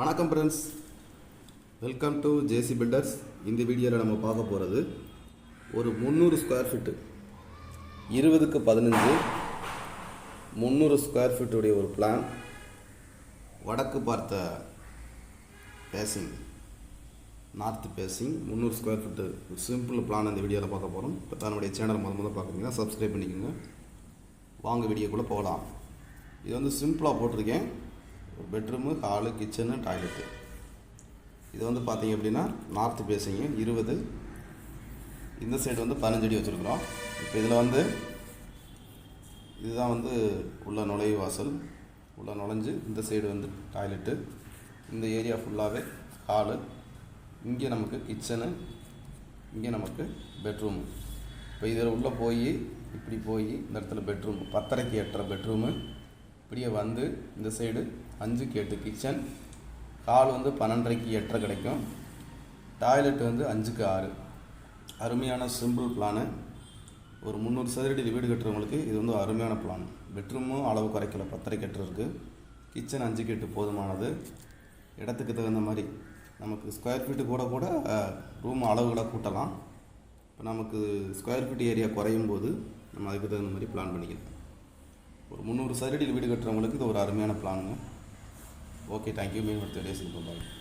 வணக்கம் friends welcome to J C builders இந்த வீடியோவில் நம்ம பார்க்க போகிறது ஒரு முந்நூறு ஸ்கொயர் ஃபீட்டு இருபதுக்கு பதினஞ்சு முந்நூறு ஸ்கொயர் ஃபீட்டுடைய ஒரு பிளான் வடக்கு பார்த்த பேசிங் நார்த் பேசிங் முந்நூறு ஸ்கொயர் ஃபீட்டு ஒரு சிம்பிள் பிளான் இந்த வீடியோவில் பார்க்க போகிறோம் இப்போ தன்னுடைய சேனல் முத முதல்ல பார்க்குறீங்கன்னா சப்ஸ்கிரைப் பண்ணிக்கோங்க. வாங்க வீடியோக்குள்ளே போகலாம். இது வந்து சிம்பிளாக போட்டிருக்கேன். பெட்ரூமு ஹாலு கிச்சனு டாய்லெட்டு இது வந்து பார்த்தீங்க அப்படின்னா நார்த்து பேசிங்க இருபது. இந்த சைடு வந்து பதினஞ்சு அடி வச்சுருக்குறோம். இப்போ இதில் வந்து இதுதான் வந்து உள்ள நுழைவு வாசல். உள்ள நுழைஞ்சு இந்த சைடு வந்து டாய்லெட்டு இந்த ஏரியா ஃபுல்லாகவே ஹாலு இங்கே நமக்கு கிச்சனு இங்கே நமக்கு பெட்ரூமு இப்போ இதில் உள்ளே போய் இப்படி போய் இந்த இடத்துல பெட்ரூம் பத்தரைக்கு எட்டுற பெட்ரூமு இப்படியே வந்து இந்த சைடு அஞ்சுக்கு எட்டு கிச்சன். ஹால் வந்து பன்னெண்டரைக்கு எட்டரை கிடைக்கும். டாய்லெட் வந்து அஞ்சுக்கு ஆறு. அருமையான சிம்பிள் பிளானு ஒரு முந்நூறு சதுரடி வீடு கட்டுறவங்களுக்கு இது வந்து அருமையான பிளான் பெட்ரூமும் அளவு குறைக்கல. பத்தரைக்கு எட்டு இருக்குது கிச்சன் அஞ்சுக்கு எட்டு போதுமானது. இடத்துக்கு தகுந்த மாதிரி நமக்கு ஸ்கொயர் ஃபீட்டு கூட கூட ரூம் அளவுகளை கூட்டலாம். இப்போ நமக்கு ஸ்கொயர் ஃபீட் ஏரியா குறையும் போது நம்ம அதுக்கு தகுந்த மாதிரி பிளான் பண்ணிக்கலாம். ஒரு முந்நூறு சதுரடியில் வீடு கட்டுறவங்களுக்கு இது ஒரு அருமையான பிளானுங்க ओके थैंक यू मीन मतलब